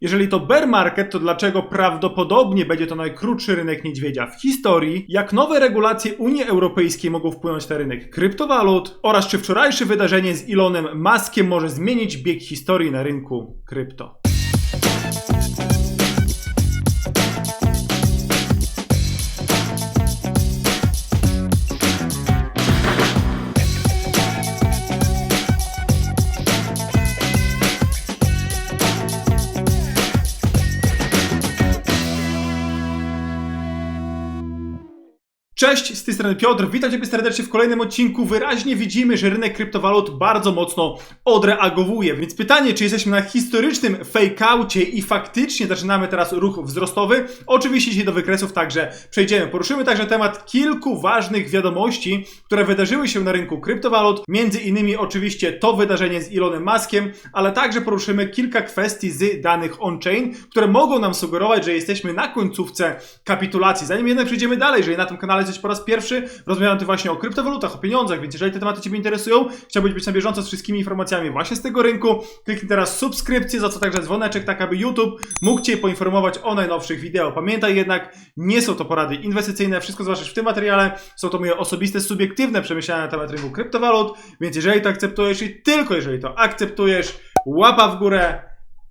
Jeżeli to bear market, to dlaczego prawdopodobnie będzie to najkrótszy rynek niedźwiedzia w historii? Jak nowe regulacje Unii Europejskiej mogą wpłynąć na rynek kryptowalut? Oraz czy wczorajsze wydarzenie z Elonem Muskiem może zmienić bieg historii na rynku krypto? Cześć, z tej strony Piotr, witam Cię serdecznie w kolejnym odcinku. Wyraźnie widzimy, że rynek kryptowalut bardzo mocno odreagowuje, więc pytanie, czy jesteśmy na historycznym fakeaucie i faktycznie zaczynamy teraz ruch wzrostowy? Oczywiście dzisiaj do wykresów także przejdziemy. Poruszymy także temat kilku ważnych wiadomości, które wydarzyły się na rynku kryptowalut, między innymi oczywiście to wydarzenie z Elonem Muskiem, ale także poruszymy kilka kwestii z danych on-chain, które mogą nam sugerować, że jesteśmy na końcówce kapitulacji. Zanim jednak przejdziemy dalej, jeżeli na tym kanale jesteś po raz pierwszy, rozmawiamy tu właśnie o kryptowalutach, o pieniądzach, więc jeżeli te tematy Ciebie interesują, chciałbyś być na bieżąco z wszystkimi informacjami właśnie z tego rynku, kliknij teraz subskrypcję, za co także dzwoneczek, tak aby YouTube mógł Cię poinformować o najnowszych wideo. Pamiętaj jednak, nie są to porady inwestycyjne, wszystko zobaczysz w tym materiale, są to moje osobiste, subiektywne przemyślenia na temat rynku kryptowalut, więc jeżeli to akceptujesz i tylko jeżeli to akceptujesz, łapa w górę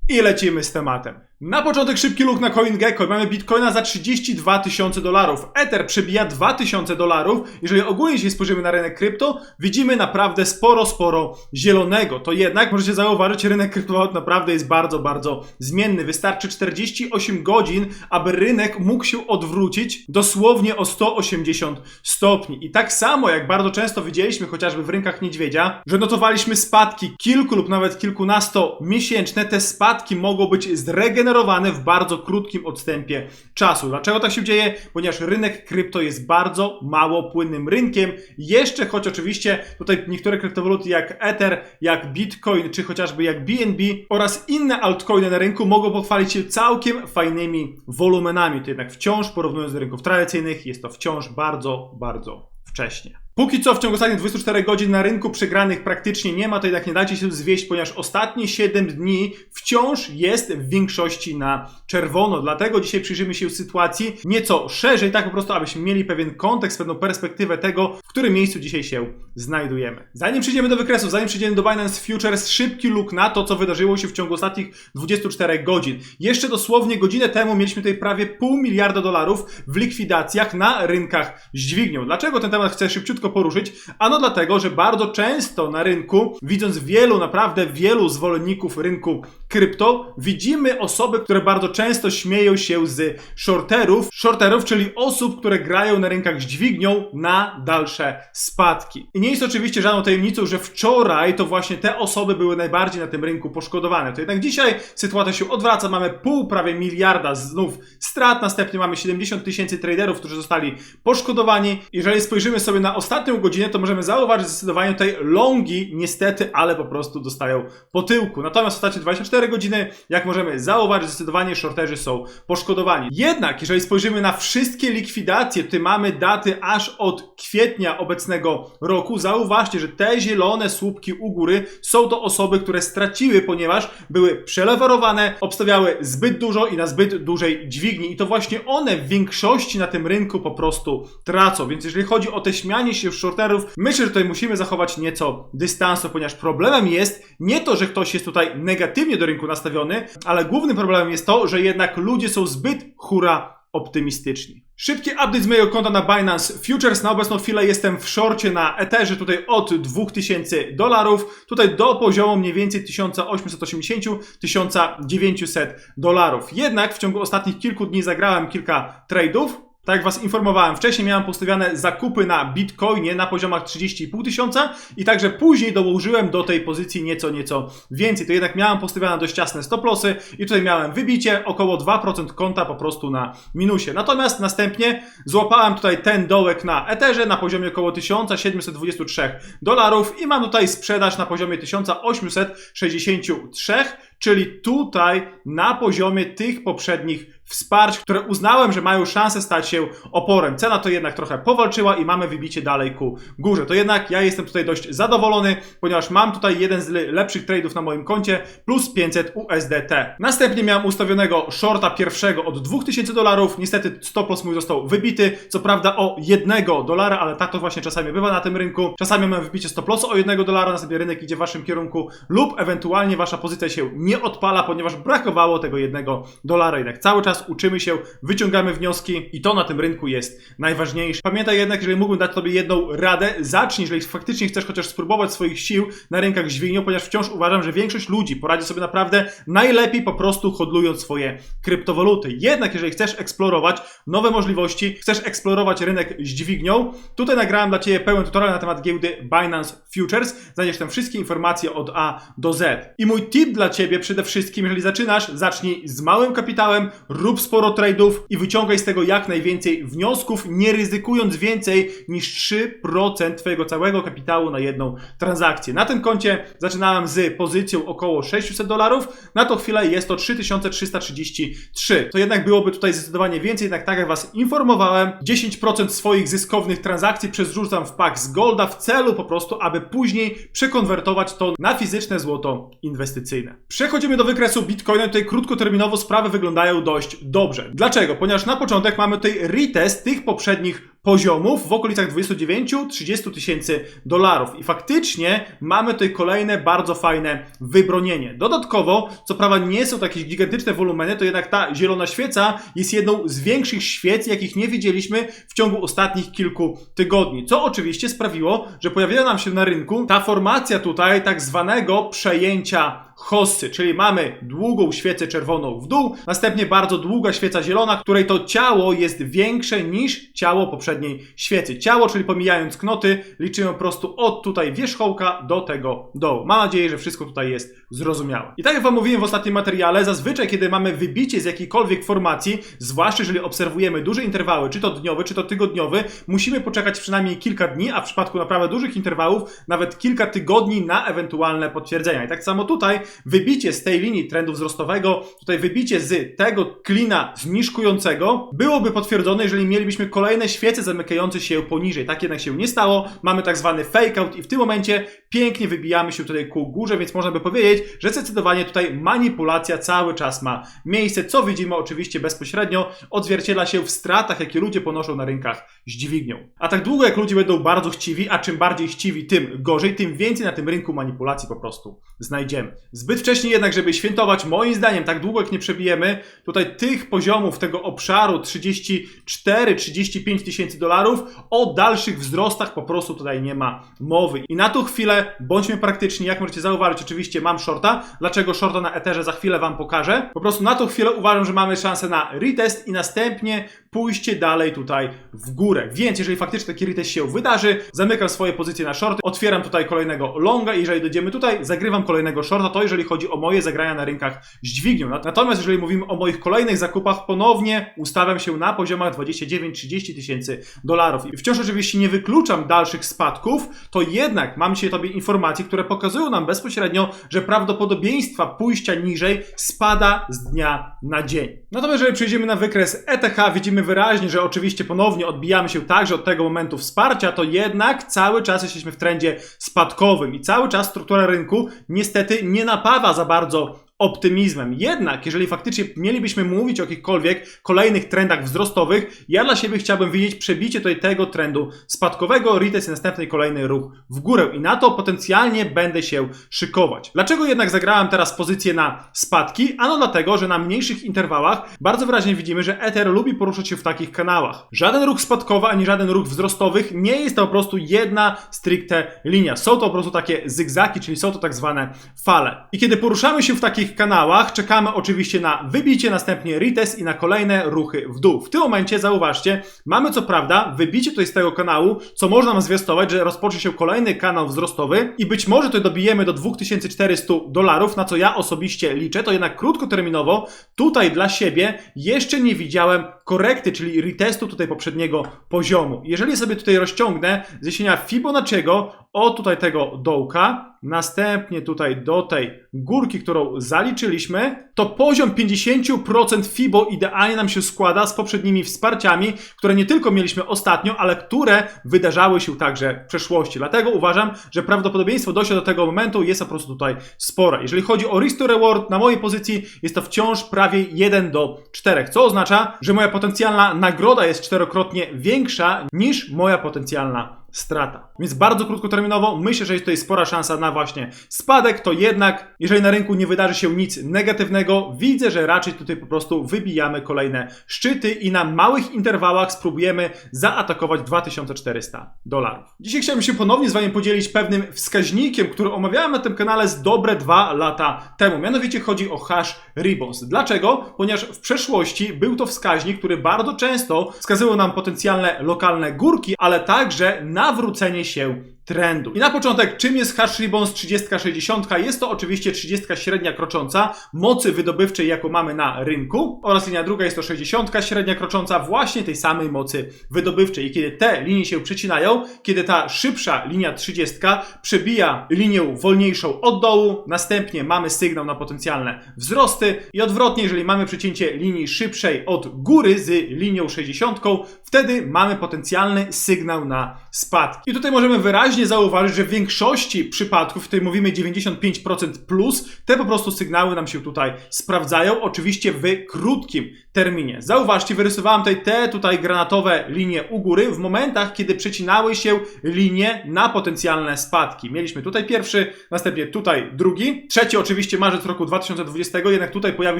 i lecimy z tematem. Na początek szybki look na CoinGecko. Mamy Bitcoina za 32 tysiące dolarów. Ether przebija 2000 dolarów. Jeżeli ogólnie się spojrzymy na rynek krypto, widzimy naprawdę sporo, sporo zielonego. To jednak możecie zauważyć, rynek kryptowalut naprawdę jest bardzo, bardzo zmienny. Wystarczy 48 godzin, aby rynek mógł się odwrócić dosłownie o 180 stopni. I tak samo jak bardzo często widzieliśmy chociażby w rynkach niedźwiedzia, że notowaliśmy spadki kilku lub nawet kilkunasto miesięczne, te spadki mogą być zregenerowane w bardzo krótkim odstępie czasu. Dlaczego tak się dzieje? Ponieważ rynek krypto jest bardzo mało płynnym rynkiem. Jeszcze, choć oczywiście tutaj niektóre kryptowaluty jak Ether, jak Bitcoin, czy chociażby jak BNB oraz inne altcoiny na rynku mogą pochwalić się całkiem fajnymi wolumenami. To jednak wciąż, porównując do rynków tradycyjnych, jest to wciąż bardzo, bardzo wcześnie. Póki co w ciągu ostatnich 24 godzin na rynku przegranych praktycznie nie ma, to jednak nie dajcie się zwieść, ponieważ ostatnie 7 dni wciąż jest w większości na czerwono. Dlatego dzisiaj przyjrzymy się sytuacji nieco szerzej, tak po prostu, abyśmy mieli pewien kontekst, pewną perspektywę tego, w którym miejscu dzisiaj się znajdujemy. Zanim przejdziemy do wykresów, zanim przejdziemy do Binance Futures, szybki look na to, co wydarzyło się w ciągu ostatnich 24 godzin. Jeszcze dosłownie godzinę temu mieliśmy tutaj prawie pół miliarda dolarów w likwidacjach na rynkach z dźwignią. Dlaczego ten temat chcę szybciutko poruszyć? Ano dlatego, że bardzo często na rynku, widząc wielu, naprawdę wielu zwolenników rynku krypto, widzimy osoby, które bardzo często śmieją się z shorterów, shorterów, czyli osób, które grają na rynkach z dźwignią na dalsze spadki. I nie jest oczywiście żadną tajemnicą, że wczoraj to właśnie te osoby były najbardziej na tym rynku poszkodowane. To jednak dzisiaj sytuacja się odwraca, mamy pół prawie miliarda znów strat, następnie mamy 70 tysięcy traderów, którzy zostali poszkodowani. Jeżeli spojrzymy sobie na ostatnią godzinę, to możemy zauważyć zdecydowanie tutaj longi, niestety, ale po prostu dostają po tyłku. Natomiast ostatnie 24 godziny, jak możemy zauważyć, zdecydowanie shorterzy są poszkodowani. Jednak, jeżeli spojrzymy na wszystkie likwidacje, tutaj mamy daty aż od kwietnia obecnego roku. Zauważcie, że te zielone słupki u góry są to osoby, które straciły, ponieważ były przelewarowane, obstawiały zbyt dużo i na zbyt dużej dźwigni. I to właśnie one w większości na tym rynku po prostu tracą. Więc jeżeli chodzi o te śmianie się shorterów, myślę, że tutaj musimy zachować nieco dystansu, ponieważ problemem jest nie to, że ktoś jest tutaj negatywnie do rynku nastawiony, ale głównym problemem jest to, że jednak ludzie są zbyt hura optymistyczni. Szybki update z mojego konta na Binance Futures. Na obecną chwilę jestem w shorcie na Etherze tutaj od 2000 dolarów, tutaj do poziomu mniej więcej 1880-1900 dolarów. Jednak w ciągu ostatnich kilku dni zagrałem kilka trade'ów, tak jak Was informowałem wcześniej, miałem postawione zakupy na Bitcoinie na poziomach 30,5 tysiąca i także później dołożyłem do tej pozycji nieco, nieco więcej. To jednak miałem postawione dość jasne stop-lossy i tutaj miałem wybicie około 2% konta po prostu na minusie. Natomiast następnie złapałem tutaj ten dołek na Etherze na poziomie około 1723 dolarów i mam tutaj sprzedaż na poziomie 1863, czyli tutaj na poziomie tych poprzednich wsparć, które uznałem, że mają szansę stać się oporem. Cena to jednak trochę powalczyła i mamy wybicie dalej ku górze. To jednak ja jestem tutaj dość zadowolony, ponieważ mam tutaj jeden z le- lepszych tradeów na moim koncie, plus 500 USDT. Następnie miałem ustawionego shorta pierwszego od 2000 dolarów. Niestety stop loss mój został wybity, co prawda o 1 dolara, ale tak to właśnie czasami bywa na tym rynku. Czasami mamy wybicie stop lossu o 1 dolara, następnie rynek idzie w waszym kierunku lub ewentualnie wasza pozycja się nie odpala, ponieważ brakowało tego 1 dolara. Jednak cały czas uczymy się, wyciągamy wnioski i to na tym rynku jest najważniejsze. Pamiętaj jednak, jeżeli mógłbym dać tobie jedną radę, zacznij, jeżeli faktycznie chcesz chociaż spróbować swoich sił na rynkach dźwignią, ponieważ wciąż uważam, że większość ludzi poradzi sobie naprawdę najlepiej po prostu hodlując swoje kryptowaluty. Jednak jeżeli chcesz eksplorować nowe możliwości, chcesz eksplorować rynek z dźwignią, tutaj nagrałem dla Ciebie pełen tutorial na temat giełdy Binance Futures. Znajdziesz tam wszystkie informacje od A do Z. I mój tip dla Ciebie przede wszystkim, jeżeli zaczynasz, zacznij z małym kapitałem, rób sporo trade'ów i wyciągaj z tego jak najwięcej wniosków, nie ryzykując więcej niż 3% Twojego całego kapitału na jedną transakcję. Na tym koncie zaczynałem z pozycją około 600 dolarów, na tą chwilę jest to 3333. To jednak byłoby tutaj zdecydowanie więcej, jednak tak jak Was informowałem, 10% swoich zyskownych transakcji przerzucam w pak z Golda w celu po prostu, aby później przekonwertować to na fizyczne złoto inwestycyjne. Przechodzimy do wykresu Bitcoina. Tutaj krótkoterminowo sprawy wyglądają dość dobrze. Dlaczego? Ponieważ na początek mamy tutaj retest tych poprzednich poziomów w okolicach 29-30 tysięcy dolarów. I faktycznie mamy tutaj kolejne bardzo fajne wybronienie. Dodatkowo, co prawda nie są to jakieś gigantyczne wolumeny, to jednak ta zielona świeca jest jedną z większych świec, jakich nie widzieliśmy w ciągu ostatnich kilku tygodni. Co oczywiście sprawiło, że pojawiła nam się na rynku ta formacja tutaj tak zwanego przejęcia hossy, czyli mamy długą świecę czerwoną w dół, następnie bardzo długa świeca zielona, której to ciało jest większe niż ciało poprzedniej świecy. Ciało, czyli pomijając knoty, liczymy po prostu od tutaj wierzchołka do tego dołu. Mam nadzieję, że wszystko tutaj jest zrozumiałe. I tak jak Wam mówiłem w ostatnim materiale, zazwyczaj kiedy mamy wybicie z jakiejkolwiek formacji, zwłaszcza jeżeli obserwujemy duże interwały, czy to dniowy, czy to tygodniowy, musimy poczekać przynajmniej kilka dni, a w przypadku naprawdę dużych interwałów nawet kilka tygodni na ewentualne potwierdzenia. I tak samo tutaj wybicie z tej linii trendu wzrostowego, tutaj wybicie z tego klina zniżkującego byłoby potwierdzone, jeżeli mielibyśmy kolejne świece zamykające się poniżej. Tak jednak się nie stało. Mamy tak zwany fake out i w tym momencie pięknie wybijamy się tutaj ku górze, więc można by powiedzieć, że zdecydowanie tutaj manipulacja cały czas ma miejsce, co widzimy oczywiście bezpośrednio odzwierciedla się w stratach, jakie ludzie ponoszą na rynkach z dźwignią. A tak długo jak ludzie będą bardzo chciwi, a czym bardziej chciwi, tym gorzej, tym więcej na tym rynku manipulacji po prostu znajdziemy. Zbyt wcześnie jednak, żeby świętować, moim zdaniem, tak długo jak nie przebijemy, tutaj tych poziomów tego obszaru 34-35 tysięcy dolarów, o dalszych wzrostach po prostu tutaj nie ma mowy. I na tą chwilę bądźmy praktyczni, jak możecie zauważyć, oczywiście mam shorta. Dlaczego shorta na Etherze za chwilę Wam pokażę. Po prostu na tą chwilę uważam, że mamy szansę na retest i następnie pójście dalej tutaj w górę. Więc jeżeli faktycznie taki retest się wydarzy, zamykam swoje pozycje na shorty, otwieram tutaj kolejnego longa i jeżeli dojdziemy tutaj, zagrywam kolejnego shorta, to jeżeli chodzi o moje zagrania na rynkach z dźwignią. Natomiast jeżeli mówimy o moich kolejnych zakupach, ponownie ustawiam się na poziomach 29-30 tysięcy dolarów. I wciąż oczywiście nie wykluczam dalszych spadków, to jednak mam dzisiaj Tobie informacje, które pokazują nam bezpośrednio, że prawdopodobieństwa pójścia niżej spada z dnia na dzień. Natomiast jeżeli przejdziemy na wykres ETH, widzimy wyraźnie, że oczywiście ponownie odbijamy się także od tego momentu wsparcia, to jednak cały czas jesteśmy w trendzie spadkowym i cały czas struktura rynku niestety nie napawa za bardzo optymizmem. Jednak, jeżeli faktycznie mielibyśmy mówić o jakichkolwiek kolejnych trendach wzrostowych, ja dla siebie chciałbym widzieć przebicie tutaj tego trendu spadkowego, retest i następny kolejny ruch w górę. I na to potencjalnie będę się szykować. Dlaczego jednak zagrałem teraz pozycję na spadki? Ano dlatego, że na mniejszych interwałach bardzo wyraźnie widzimy, że Ether lubi poruszać się w takich kanałach. Żaden ruch spadkowy, ani żaden ruch wzrostowych nie jest to po prostu jedna stricte linia. Są to po prostu takie zygzaki, czyli są to tak zwane fale. I kiedy poruszamy się w takich kanałach, czekamy oczywiście na wybicie, następnie retest i na kolejne ruchy w dół. W tym momencie zauważcie, mamy co prawda wybicie tutaj z tego kanału, co można nam zwiastować, że rozpocznie się kolejny kanał wzrostowy i być może to dobijemy do 2400 dolarów, na co ja osobiście liczę, to jednak krótkoterminowo tutaj dla siebie jeszcze nie widziałem korekty, czyli retestu tutaj poprzedniego poziomu. Jeżeli sobie tutaj rozciągnę zniesienia Fibonacciego od tutaj tego dołka, następnie tutaj do tej górki, którą zaliczyliśmy, to poziom 50% FIBO idealnie nam się składa z poprzednimi wsparciami, które nie tylko mieliśmy ostatnio, ale które wydarzały się także w przeszłości. Dlatego uważam, że prawdopodobieństwo dojścia do tego momentu jest po prostu tutaj spore. Jeżeli chodzi o risk to reward, na mojej pozycji jest to wciąż prawie 1 do 4, co oznacza, że moja potencjalna nagroda jest czterokrotnie większa niż moja potencjalna strata. Więc bardzo krótkoterminowo myślę, że jest tutaj spora szansa na właśnie spadek, to jednak, jeżeli na rynku nie wydarzy się nic negatywnego, widzę, że raczej tutaj po prostu wybijamy kolejne szczyty i na małych interwałach spróbujemy zaatakować 2400 dolarów. Dzisiaj chciałbym się ponownie z Wami podzielić pewnym wskaźnikiem, który omawiałem na tym kanale z dobre dwa lata temu. Mianowicie chodzi o hash ribbons. Dlaczego? Ponieważ w przeszłości był to wskaźnik, który bardzo często wskazywał nam potencjalne lokalne górki, ale także nawrócenie się trendu. I na początek, czym jest Hash Ribbons 3060? Jest to oczywiście 30 średnia krocząca mocy wydobywczej, jaką mamy na rynku oraz linia druga jest to 60 średnia krocząca właśnie tej samej mocy wydobywczej. I kiedy te linie się przecinają, kiedy ta szybsza linia 30 przebija linię wolniejszą od dołu, następnie mamy sygnał na potencjalne wzrosty i odwrotnie, jeżeli mamy przecięcie linii szybszej od góry z linią 60, wtedy mamy potencjalny sygnał na spadki. I tutaj możemy wyraźnie zauważyć, że w większości przypadków, tutaj mówimy 95% plus, te po prostu sygnały nam się tutaj sprawdzają, oczywiście w krótkim terminie. Zauważcie, wyrysowałem tutaj te tutaj granatowe linie u góry w momentach, kiedy przecinały się linie na potencjalne spadki. Mieliśmy tutaj pierwszy, następnie tutaj drugi. Trzeci oczywiście marzec roku 2020, jednak tutaj pojawił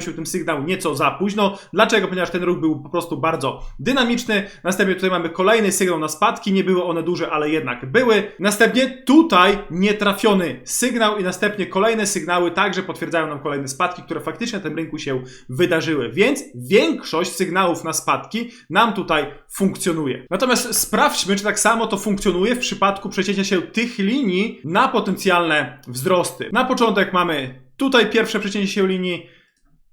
się ten sygnał nieco za późno. Dlaczego? Ponieważ ten ruch był po prostu bardzo dynamiczny. Następnie tutaj mamy kolejny sygnał na spadki, nie były one duże, ale jednak były. Następnie tutaj nietrafiony sygnał i następnie kolejne sygnały także potwierdzają nam kolejne spadki, które faktycznie na tym rynku się wydarzyły. Więc większość sygnałów na spadki nam tutaj funkcjonuje. Natomiast sprawdźmy, czy tak samo to funkcjonuje w przypadku przecięcia się tych linii na potencjalne wzrosty. Na początek mamy tutaj pierwsze przecięcie się linii,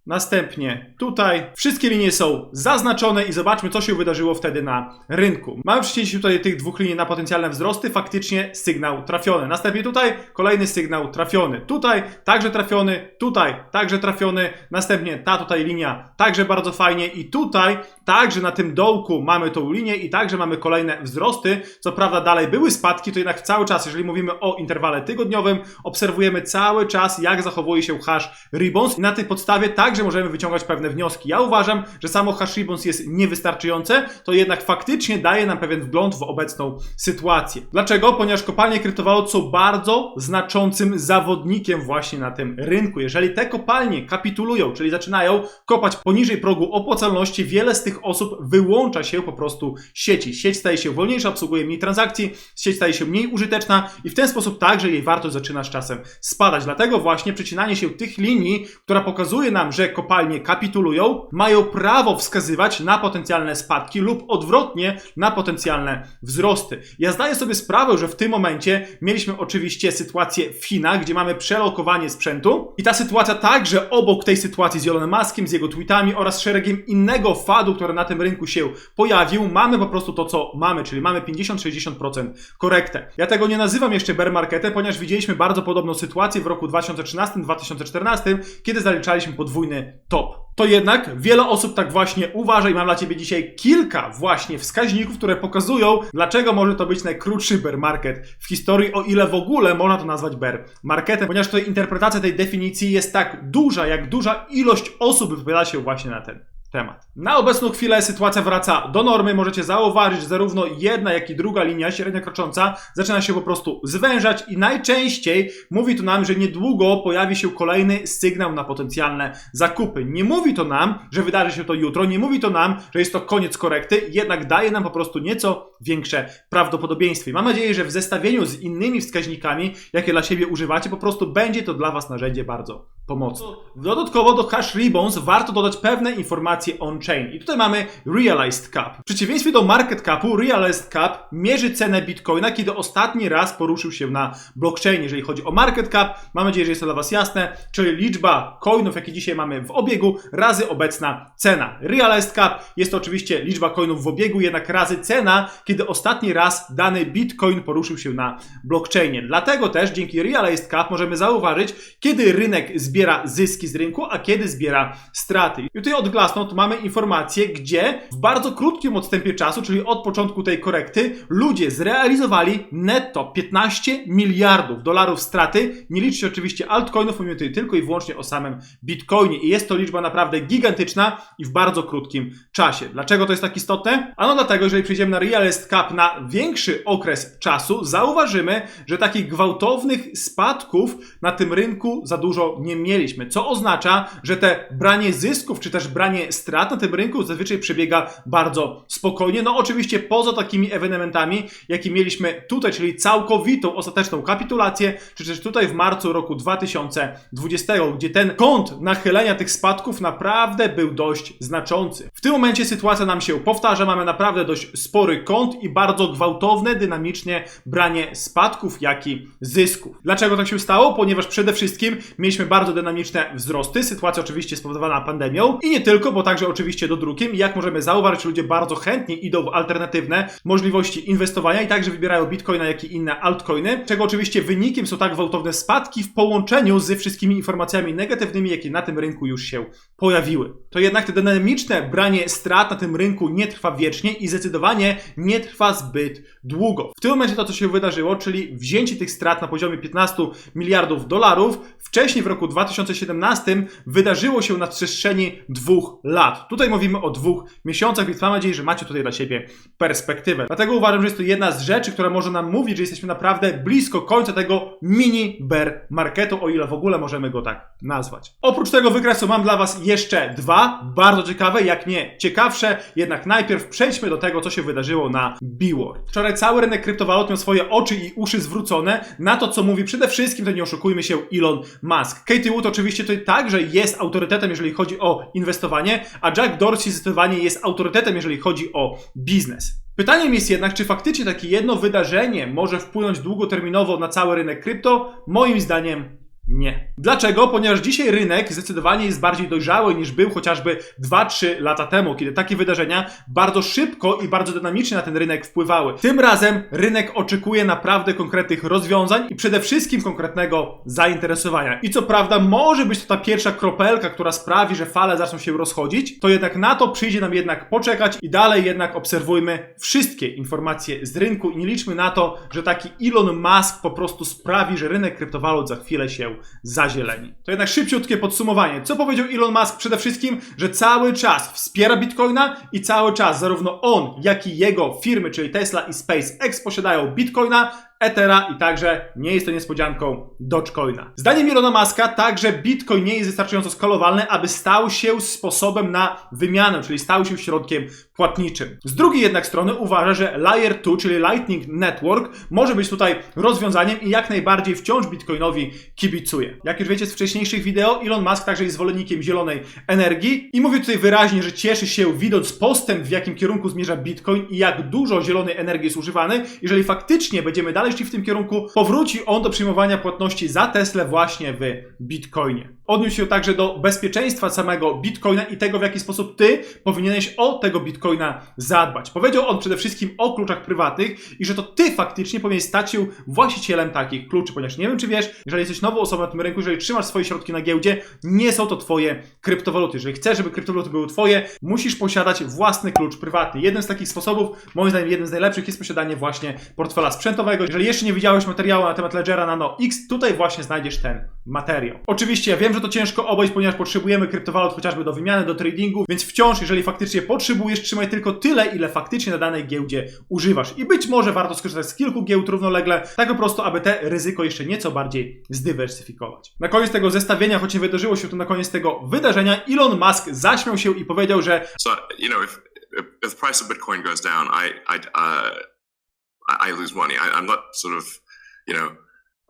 Następnie tutaj wszystkie linie są zaznaczone i zobaczmy, co się wydarzyło wtedy na rynku. Mamy przecięcie tutaj tych dwóch linii na potencjalne wzrosty, faktycznie sygnał trafiony. Następnie tutaj kolejny sygnał trafiony. Tutaj także trafiony, tutaj także trafiony. Następnie ta tutaj linia także bardzo fajnie i tutaj także na tym dołku mamy tą linię i także mamy kolejne wzrosty. Co prawda dalej były spadki, to jednak cały czas, jeżeli mówimy o interwale tygodniowym, obserwujemy cały czas, jak zachowuje się hash ribbons i na tej podstawie tak także możemy wyciągać pewne wnioski. Ja uważam, że samo hash ribbons jest niewystarczające, to jednak faktycznie daje nam pewien wgląd w obecną sytuację. Dlaczego? Ponieważ kopalnie kryptowalut są bardzo znaczącym zawodnikiem właśnie na tym rynku. Jeżeli te kopalnie kapitulują, czyli zaczynają kopać poniżej progu opłacalności, wiele z tych osób wyłącza się po prostu sieci. Sieć staje się wolniejsza, obsługuje mniej transakcji, sieć staje się mniej użyteczna i w ten sposób także jej wartość zaczyna z czasem spadać. Dlatego właśnie przecinanie się tych linii, która pokazuje nam, że że kopalnie kapitulują, mają prawo wskazywać na potencjalne spadki lub odwrotnie na potencjalne wzrosty. Ja zdaję sobie sprawę, że w tym momencie mieliśmy oczywiście sytuację w Chinach, gdzie mamy przelokowanie sprzętu i ta sytuacja także obok tej sytuacji z Elonem Muskiem, z jego tweetami oraz szeregiem innego fadu, który na tym rynku się pojawił, mamy po prostu to, co mamy, czyli mamy 50-60% korektę. Ja tego nie nazywam jeszcze bear marketem, ponieważ widzieliśmy bardzo podobną sytuację w roku 2013-2014, kiedy zaliczaliśmy podwójny top. To jednak wiele osób tak właśnie uważa i mam dla Ciebie dzisiaj kilka właśnie wskaźników, które pokazują, dlaczego może to być najkrótszy bear market w historii, o ile w ogóle można to nazwać bear marketem, ponieważ tutaj interpretacja tej definicji jest tak duża, jak duża ilość osób wypowiada się właśnie na ten temat. Na obecną chwilę sytuacja wraca do normy. Możecie zauważyć, że zarówno jedna, jak i druga linia średnio krocząca zaczyna się po prostu zwężać i najczęściej mówi to nam, że niedługo pojawi się kolejny sygnał na potencjalne zakupy. Nie mówi to nam, że wydarzy się to jutro, nie mówi to nam, że jest to koniec korekty, jednak daje nam po prostu nieco większe prawdopodobieństwo. I mam nadzieję, że w zestawieniu z innymi wskaźnikami, jakie dla siebie używacie, po prostu będzie to dla Was narzędzie bardzo pomocne. Dodatkowo do Hash Ribbons warto dodać pewne informacje on-chain. I tutaj mamy Realized Cap. W przeciwieństwie do Market Capu, Realized Cap mierzy cenę Bitcoina, kiedy ostatni raz poruszył się na blockchainie. Jeżeli chodzi o Market Cap, mam nadzieję, że jest to dla Was jasne, czyli liczba coinów, jakie dzisiaj mamy w obiegu, razy obecna cena. Realized Cap jest to oczywiście liczba coinów w obiegu, jednak razy cena, kiedy ostatni raz dany Bitcoin poruszył się na blockchainie. Dlatego też dzięki Realized Cap możemy zauważyć, kiedy rynek zbiera zyski z rynku, a kiedy zbiera straty. I tutaj od Glassnode mamy informację, gdzie w bardzo krótkim odstępie czasu, czyli od początku tej korekty, ludzie zrealizowali netto 15 miliardów dolarów straty. Nie liczy się oczywiście altcoinów, mówimy tutaj tylko i wyłącznie o samym Bitcoinie. I jest to liczba naprawdę gigantyczna i w bardzo krótkim czasie. Dlaczego to jest tak istotne? Ano dlatego, jeżeli przejdziemy na Realist Cap na większy okres czasu, zauważymy, że takich gwałtownych spadków na tym rynku za dużo nie mieliśmy. Co oznacza, że te branie zysków, czy też branie strat na tym rynku zazwyczaj przebiega bardzo spokojnie. No oczywiście poza takimi ewenementami, jakie mieliśmy tutaj, czyli całkowitą, ostateczną kapitulację, czy też tutaj w marcu roku 2020, gdzie ten kąt nachylenia tych spadków naprawdę był dość znaczący. W tym momencie sytuacja nam się powtarza, mamy naprawdę dość spory kąt i bardzo gwałtowne, dynamicznie branie spadków, jak i zysków. Dlaczego tak się stało? Ponieważ przede wszystkim mieliśmy bardzo dynamiczne wzrosty, sytuacja oczywiście spowodowana pandemią i nie tylko, bo także oczywiście dodrukiem. Jak możemy zauważyć, ludzie bardzo chętnie idą w alternatywne możliwości inwestowania i także wybierają bitcoina, jak i inne altcoiny, czego oczywiście wynikiem są tak gwałtowne spadki w połączeniu ze wszystkimi informacjami negatywnymi, jakie na tym rynku już się pojawiły. To jednak te dynamiczne branie strat na tym rynku nie trwa wiecznie i zdecydowanie nie trwa zbyt długo. W tym momencie to, co się wydarzyło, czyli wzięcie tych strat na poziomie 15 miliardów dolarów, wcześniej w roku 2017 wydarzyło się na przestrzeni dwóch lat. Tutaj mówimy o dwóch miesiącach, więc mam nadzieję, że macie tutaj dla siebie perspektywę. Dlatego uważam, że jest to jedna z rzeczy, która może nam mówić, że jesteśmy naprawdę blisko końca tego mini bear marketu, o ile w ogóle możemy go tak nazwać. Oprócz tego wykresu mam dla Was jeszcze dwa, bardzo ciekawe, jak nie ciekawsze, jednak najpierw przejdźmy do tego, co się wydarzyło na B-World. Wczoraj cały rynek kryptowalut miał swoje oczy i uszy zwrócone na to, co mówi przede wszystkim, to nie oszukujmy się, Elon Musk. Katie Wood oczywiście tutaj także jest autorytetem, jeżeli chodzi o inwestowanie, a Jack Dorsey zdecydowanie jest autorytetem, jeżeli chodzi o biznes. Pytaniem jest jednak, czy faktycznie takie jedno wydarzenie może wpłynąć długoterminowo na cały rynek krypto? Moim zdaniem nie. Dlaczego? Ponieważ dzisiaj rynek zdecydowanie jest bardziej dojrzały niż był chociażby 2-3 lata temu, kiedy takie wydarzenia bardzo szybko i bardzo dynamicznie na ten rynek wpływały. Tym razem rynek oczekuje naprawdę konkretnych rozwiązań i przede wszystkim konkretnego zainteresowania. I co prawda może być to ta pierwsza kropelka, która sprawi, że fale zaczną się rozchodzić, to jednak na to przyjdzie nam jednak poczekać i dalej jednak obserwujmy wszystkie informacje z rynku i nie liczmy na to, że taki Elon Musk po prostu sprawi, że rynek kryptowalut za chwilę się zazieleni. To jednak szybciutkie podsumowanie. Co powiedział Elon Musk? Przede wszystkim, że cały czas wspiera Bitcoina i cały czas zarówno on, jak i jego firmy, czyli Tesla i SpaceX posiadają Bitcoina, Ethera i także nie jest to niespodzianką Dogecoina. Zdaniem Ilona Muska także Bitcoin nie jest wystarczająco skalowalny, aby stał się sposobem na wymianę, czyli stał się środkiem płatniczym. Z drugiej jednak strony uważa, że Layer 2, czyli Lightning Network, może być tutaj rozwiązaniem i jak najbardziej wciąż Bitcoinowi kibicuje. Jak już wiecie z wcześniejszych wideo, Elon Musk także jest zwolennikiem zielonej energii i mówi tutaj wyraźnie, że cieszy się widząc postęp, w jakim kierunku zmierza Bitcoin i jak dużo zielonej energii jest używany. Jeżeli faktycznie będziemy dalej w tym kierunku, powróci on do przyjmowania płatności za Tesla właśnie w Bitcoinie. Odniósł się także do bezpieczeństwa samego Bitcoina i tego, w jaki sposób ty powinieneś o tego Bitcoina zadbać. Powiedział on przede wszystkim o kluczach prywatnych i że to ty faktycznie powinieneś stać się właścicielem takich kluczy, ponieważ nie wiem, czy wiesz, jeżeli jesteś nową osobą na tym rynku, jeżeli trzymasz swoje środki na giełdzie, nie są to twoje kryptowaluty. Jeżeli chcesz, żeby kryptowaluty były twoje, musisz posiadać własny klucz prywatny. Jeden z takich sposobów, moim zdaniem jeden z najlepszych, jest posiadanie właśnie portfela sprzętowego. Jeżeli jeszcze nie widziałeś materiału na temat Ledgera Nano X, tutaj właśnie znajdziesz ten materiał. Oczywiście ja wiem, że to ciężko obejść, ponieważ potrzebujemy kryptowalut chociażby do wymiany, do tradingu, więc wciąż, jeżeli faktycznie potrzebujesz, trzymaj tylko tyle, ile faktycznie na danej giełdzie używasz. I być może warto skorzystać z kilku giełd równolegle, tak po prostu, aby te ryzyko jeszcze nieco bardziej zdywersyfikować. Na koniec tego zestawienia, choć nie wydarzyło się to na koniec tego wydarzenia, Elon Musk zaśmiał się i powiedział, że So you know, if if the price of Bitcoin goes down, I I uh, I, lose money. I, I'm not sort of you know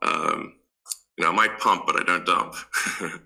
um, You know, I might pump, but I don't dump.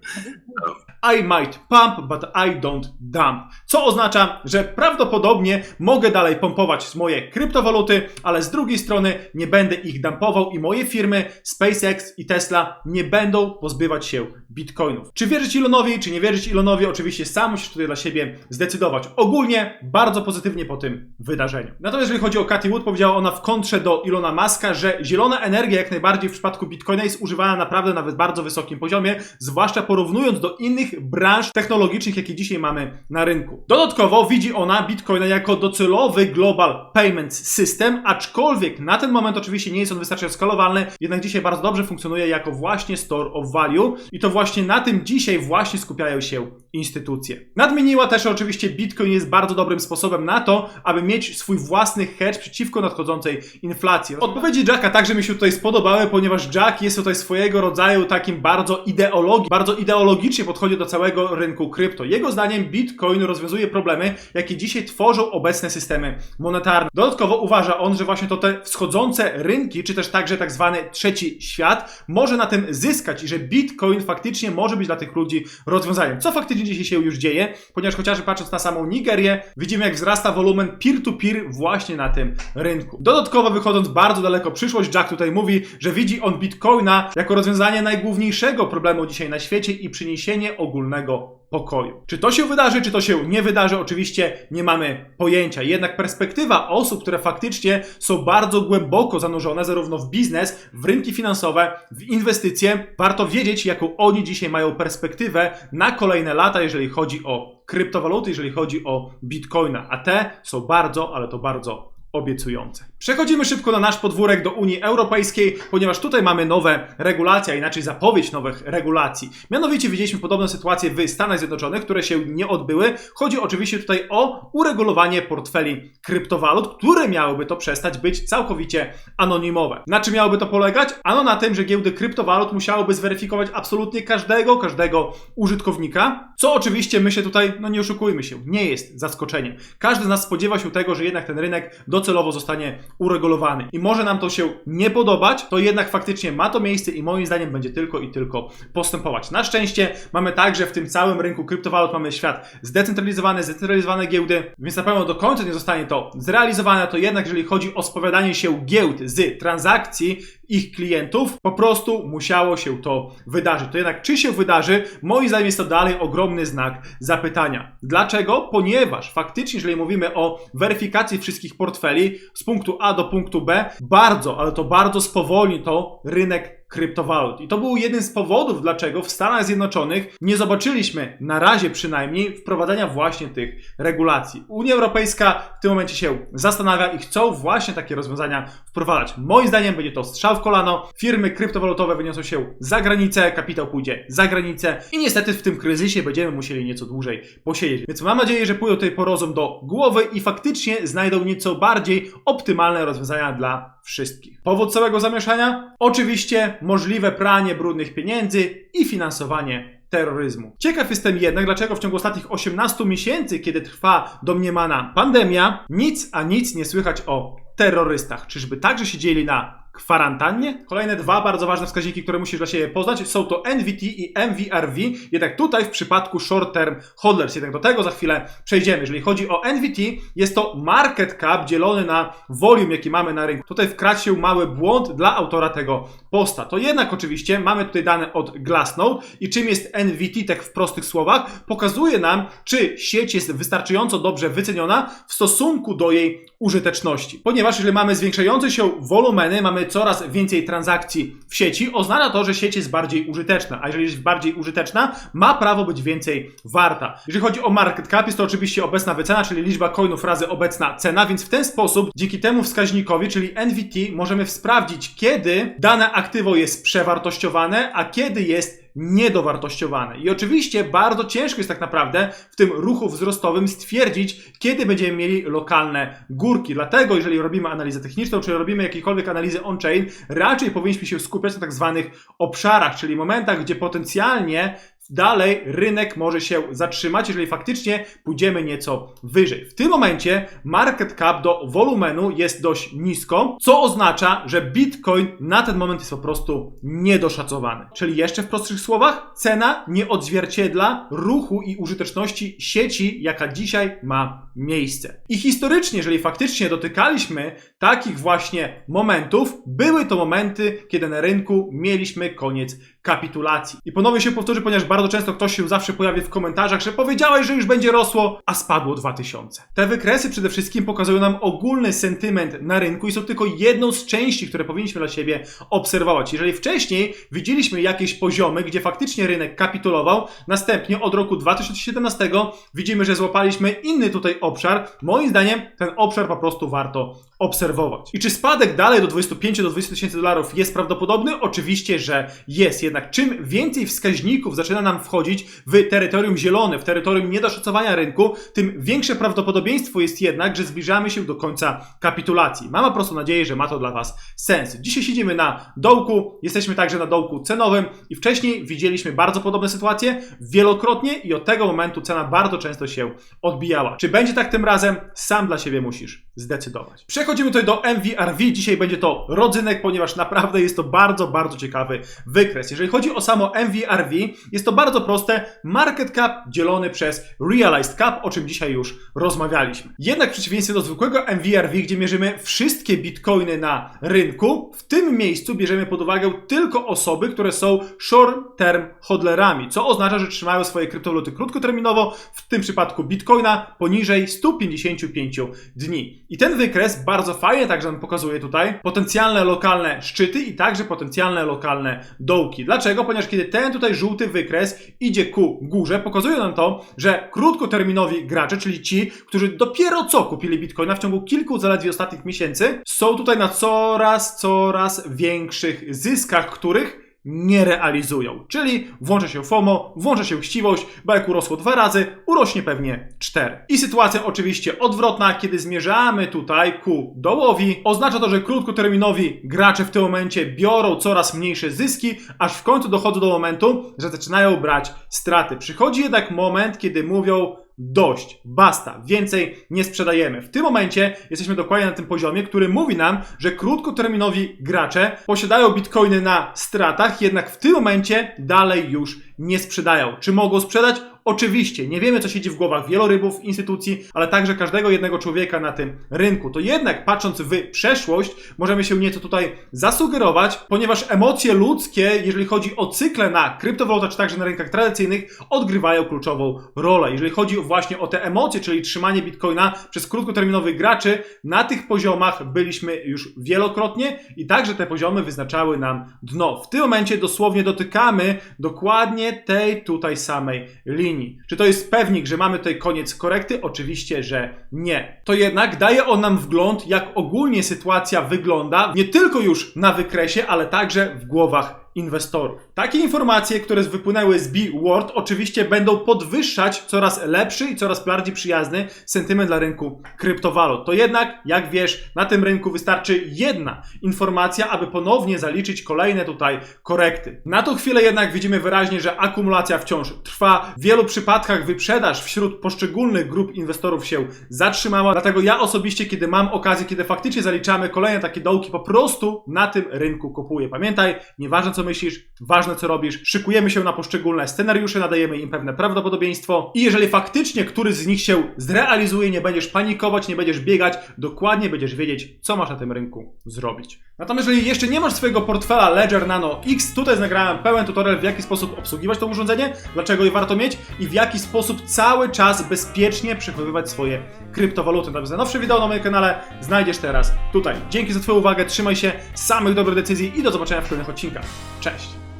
I might pump, but I don't dump. Co oznacza, że prawdopodobnie mogę dalej pompować moje kryptowaluty, ale z drugiej strony nie będę ich dumpował i moje firmy SpaceX i Tesla nie będą pozbywać się bitcoinów. Czy wierzyć Elonowi, czy nie wierzyć Elonowi, oczywiście sam musisz tutaj dla siebie zdecydować. Ogólnie bardzo pozytywnie po tym wydarzeniu. Natomiast jeżeli chodzi o Cathy Wood, powiedziała ona w kontrze do Ilona Maska, że zielona energia jak najbardziej w przypadku bitcoina jest używana naprawdę nawet w bardzo wysokim poziomie, zwłaszcza porównując do innych branż technologicznych, jakie dzisiaj mamy na rynku. Dodatkowo widzi ona bitcoina jako docelowy global payment system, aczkolwiek na ten moment oczywiście nie jest on wystarczająco skalowalny, jednak dzisiaj bardzo dobrze funkcjonuje jako właśnie store of value i to właśnie na tym dzisiaj właśnie skupiają się instytucje. Nadmieniła też, że oczywiście bitcoin jest bardzo dobrym sposobem na to, aby mieć swój własny hedge przeciwko nadchodzącej inflacji. Odpowiedzi Jacka także mi się tutaj spodobały, ponieważ Jack jest tutaj swojego rodzaju takim bardzo ideologii, bardzo ideologicznie podchodzi do całego rynku krypto. Jego zdaniem bitcoin rozwiązuje problemy, jakie dzisiaj tworzą obecne systemy monetarne. Dodatkowo uważa on, że właśnie to te wschodzące rynki, czy też także tak zwany trzeci świat, może na tym zyskać i że bitcoin faktycznie może być dla tych ludzi rozwiązaniem. Co faktycznie dzisiaj się już dzieje, ponieważ chociażby patrząc na samą Nigerię, widzimy jak wzrasta wolumen peer-to-peer właśnie na tym rynku. Dodatkowo wychodząc bardzo daleko przyszłość, Jack tutaj mówi, że widzi on bitcoina jako rozwiązanie najgłówniejszego problemu dzisiaj na świecie i przyniesienie ogólnego pokoju. Czy to się wydarzy, czy to się nie wydarzy, oczywiście nie mamy pojęcia. Jednak perspektywa osób, które faktycznie są bardzo głęboko zanurzone zarówno w biznes, w rynki finansowe, w inwestycje, warto wiedzieć, jaką oni dzisiaj mają perspektywę na kolejne lata, jeżeli chodzi o kryptowaluty, jeżeli chodzi o bitcoina. A te są bardzo, ale to bardzo obiecujące. Przechodzimy szybko na nasz podwórek do Unii Europejskiej, ponieważ tutaj mamy nowe regulacje, a inaczej zapowiedź nowych regulacji. Mianowicie widzieliśmy podobną sytuację w Stanach Zjednoczonych, które się nie odbyły. Chodzi oczywiście tutaj o uregulowanie portfeli kryptowalut, które miałyby to przestać być całkowicie anonimowe. Na czym miałoby to polegać? Ano na tym, że giełdy kryptowalut musiałyby zweryfikować absolutnie każdego, każdego użytkownika, co oczywiście my się tutaj, no nie oszukujmy się, nie jest zaskoczeniem. Każdy z nas spodziewa się tego, że jednak ten rynek docelowo zostanie uregulowany. I może nam to się nie podobać, to jednak faktycznie ma to miejsce i moim zdaniem będzie tylko i tylko postępować. Na szczęście mamy także w tym całym rynku kryptowalut mamy świat zdecentralizowany, zdecentralizowane giełdy, więc na pewno do końca nie zostanie to zrealizowane, to jednak jeżeli chodzi o spowiadanie się giełd z transakcji ich klientów, po prostu musiało się to wydarzyć. To jednak czy się wydarzy, moim zdaniem jest to dalej ogromny znak zapytania. Dlaczego? Ponieważ faktycznie, jeżeli mówimy o weryfikacji wszystkich portfeli z punktu A do punktu B, bardzo, ale to bardzo spowolni to rynek kryptowalut. I to był jeden z powodów, dlaczego w Stanach Zjednoczonych nie zobaczyliśmy, na razie przynajmniej, wprowadzania właśnie tych regulacji. Unia Europejska w tym momencie się zastanawia i chcą właśnie takie rozwiązania wprowadzać. Moim zdaniem będzie to strzał w kolano. Firmy kryptowalutowe wyniosą się za granicę, kapitał pójdzie za granicę i niestety w tym kryzysie będziemy musieli nieco dłużej posiedzieć. Więc mam nadzieję, że pójdą tutaj po rozum do głowy i faktycznie znajdą nieco bardziej optymalne rozwiązania dla wszystkich. Powód całego zamieszania? Oczywiście możliwe pranie brudnych pieniędzy i finansowanie terroryzmu. Ciekaw jestem jednak, dlaczego w ciągu ostatnich 18 miesięcy, kiedy trwa domniemana pandemia, nic a nic nie słychać o terrorystach. Czyżby także siedzieli na kwarantannie? Kolejne dwa bardzo ważne wskaźniki, które musisz dla siebie poznać, są to NVT i MVRV, jednak tutaj w przypadku short term hodlers, jednak do tego za chwilę przejdziemy. Jeżeli chodzi o NVT, jest to market cap dzielony na volume, jaki mamy na rynku. Tutaj wkradł się mały błąd dla autora tego posta. To jednak oczywiście mamy tutaj dane od Glassnode i czym jest NVT, tak w prostych słowach, pokazuje nam, czy sieć jest wystarczająco dobrze wyceniona w stosunku do jej użyteczności. Ponieważ jeżeli mamy zwiększające się wolumeny, mamy coraz więcej transakcji w sieci, oznacza to, że sieć jest bardziej użyteczna, a jeżeli jest bardziej użyteczna, ma prawo być więcej warta. Jeżeli chodzi o market cap, jest to oczywiście obecna wycena, czyli liczba coinów razy obecna cena, więc w ten sposób, dzięki temu wskaźnikowi, czyli NVT, możemy sprawdzić, kiedy dane aktywo jest przewartościowane, a kiedy jest niedowartościowane. I oczywiście bardzo ciężko jest tak naprawdę w tym ruchu wzrostowym stwierdzić, kiedy będziemy mieli lokalne górki. Dlatego, jeżeli robimy analizę techniczną, czy robimy jakiekolwiek analizy on-chain, raczej powinniśmy się skupiać na tak zwanych obszarach, czyli momentach, gdzie potencjalnie dalej rynek może się zatrzymać, jeżeli faktycznie pójdziemy nieco wyżej. W tym momencie market cap do wolumenu jest dość nisko, co oznacza, że Bitcoin na ten moment jest po prostu niedoszacowany. Czyli jeszcze w prostszych słowach, cena nie odzwierciedla ruchu i użyteczności sieci, jaka dzisiaj ma miejsce. I historycznie, jeżeli faktycznie dotykaliśmy takich właśnie momentów, były to momenty, kiedy na rynku mieliśmy koniec kapitulacji. I ponownie się powtórzę, ponieważ bardzo często ktoś się zawsze pojawi w komentarzach, że powiedziałeś, że już będzie rosło, a spadło 2000. Te wykresy przede wszystkim pokazują nam ogólny sentyment na rynku i są tylko jedną z części, które powinniśmy dla siebie obserwować. Jeżeli wcześniej widzieliśmy jakieś poziomy, gdzie faktycznie rynek kapitulował, następnie od roku 2017 widzimy, że złapaliśmy inny tutaj obszar. Moim zdaniem ten obszar po prostu warto obserwować. I czy spadek dalej do 25 do 20 tysięcy dolarów jest prawdopodobny? Oczywiście, że jest. Jednak czym więcej wskaźników zaczyna nam wchodzić w terytorium zielone, w terytorium niedoszacowania rynku, tym większe prawdopodobieństwo jest jednak, że zbliżamy się do końca kapitulacji. Mam po prostu nadzieję, że ma to dla Was sens. Dzisiaj siedzimy na dołku, jesteśmy także na dołku cenowym i wcześniej widzieliśmy bardzo podobne sytuacje wielokrotnie i od tego momentu cena bardzo często się odbijała. Czy będzie tak tym razem? Sam dla siebie musisz zdecydować. Przechodzimy tutaj do MVRV. Dzisiaj będzie to rodzynek, ponieważ naprawdę jest to bardzo, bardzo ciekawy wykres. Jeżeli chodzi o samo MVRV, jest to bardzo proste. Market cap dzielony przez Realized Cap, o czym dzisiaj już rozmawialiśmy. Jednak w przeciwieństwie do zwykłego MVRV, gdzie mierzymy wszystkie bitcoiny na rynku, w tym miejscu bierzemy pod uwagę tylko osoby, które są short-term hodlerami, co oznacza, że trzymają swoje kryptowaluty krótkoterminowo, w tym przypadku bitcoina poniżej 155 dni. I ten wykres bardzo fajnie także nam pokazuje tutaj potencjalne lokalne szczyty i także potencjalne lokalne dołki. Dlaczego? Ponieważ kiedy ten tutaj żółty wykres idzie ku górze, pokazuje nam to, że krótkoterminowi gracze, czyli ci, którzy dopiero co kupili bitcoina w ciągu kilku zaledwie ostatnich miesięcy, są tutaj na coraz, coraz większych zyskach, których nie realizują. Czyli włącza się FOMO, włącza się chciwość, bo jak urosło dwa razy, urośnie pewnie cztery. I sytuacja oczywiście odwrotna, kiedy zmierzamy tutaj ku dołowi, oznacza to, że krótkoterminowi gracze w tym momencie biorą coraz mniejsze zyski, aż w końcu dochodzą do momentu, że zaczynają brać straty. Przychodzi jednak moment, kiedy mówią dość, basta, więcej nie sprzedajemy. W tym momencie jesteśmy dokładnie na tym poziomie, który mówi nam, że krótkoterminowi gracze posiadają bitcoiny na stratach, jednak w tym momencie dalej już nie sprzedają. Czy mogą sprzedać? Oczywiście, nie wiemy co siedzi w głowach wielorybów, instytucji, ale także każdego jednego człowieka na tym rynku. To jednak patrząc w przeszłość, możemy się nieco tutaj zasugerować, ponieważ emocje ludzkie, jeżeli chodzi o cykle na kryptowalutach, czy także na rynkach tradycyjnych, odgrywają kluczową rolę. Jeżeli chodzi właśnie o te emocje, czyli trzymanie bitcoina przez krótkoterminowych graczy, na tych poziomach byliśmy już wielokrotnie i także te poziomy wyznaczały nam dno. W tym momencie dosłownie dotykamy dokładnie tej tutaj samej linii. Czy to jest pewnik, że mamy tutaj koniec korekty? Oczywiście, że nie. To jednak daje on nam wgląd, jak ogólnie sytuacja wygląda, nie tylko już na wykresie, ale także w głowach inwestorów. Takie informacje, które wypłynęły z B-Word, oczywiście będą podwyższać coraz lepszy i coraz bardziej przyjazny sentyment dla rynku kryptowalut. To jednak, jak wiesz, na tym rynku wystarczy jedna informacja, aby ponownie zaliczyć kolejne tutaj korekty. Na tą chwilę jednak widzimy wyraźnie, że akumulacja wciąż trwa. W wielu przypadkach wyprzedaż wśród poszczególnych grup inwestorów się zatrzymała. Dlatego ja osobiście, kiedy mam okazję, kiedy faktycznie zaliczamy kolejne takie dołki, po prostu na tym rynku kupuję. Pamiętaj, nieważne co myślisz, ważne co robisz, szykujemy się na poszczególne scenariusze, nadajemy im pewne prawdopodobieństwo i jeżeli faktycznie któryś z nich się zrealizuje, nie będziesz panikować, nie będziesz biegać, dokładnie będziesz wiedzieć, co masz na tym rynku zrobić. Natomiast jeżeli jeszcze nie masz swojego portfela Ledger Nano X, tutaj nagrałem pełen tutorial, w jaki sposób obsługiwać to urządzenie, dlaczego je warto mieć i w jaki sposób cały czas bezpiecznie przechowywać swoje kryptowaluty. Natomiast najnowsze wideo na moim kanale znajdziesz teraz tutaj. Dzięki za Twoją uwagę, trzymaj się, samych dobrych decyzji i do zobaczenia w kolejnych odcinkach. Cześć!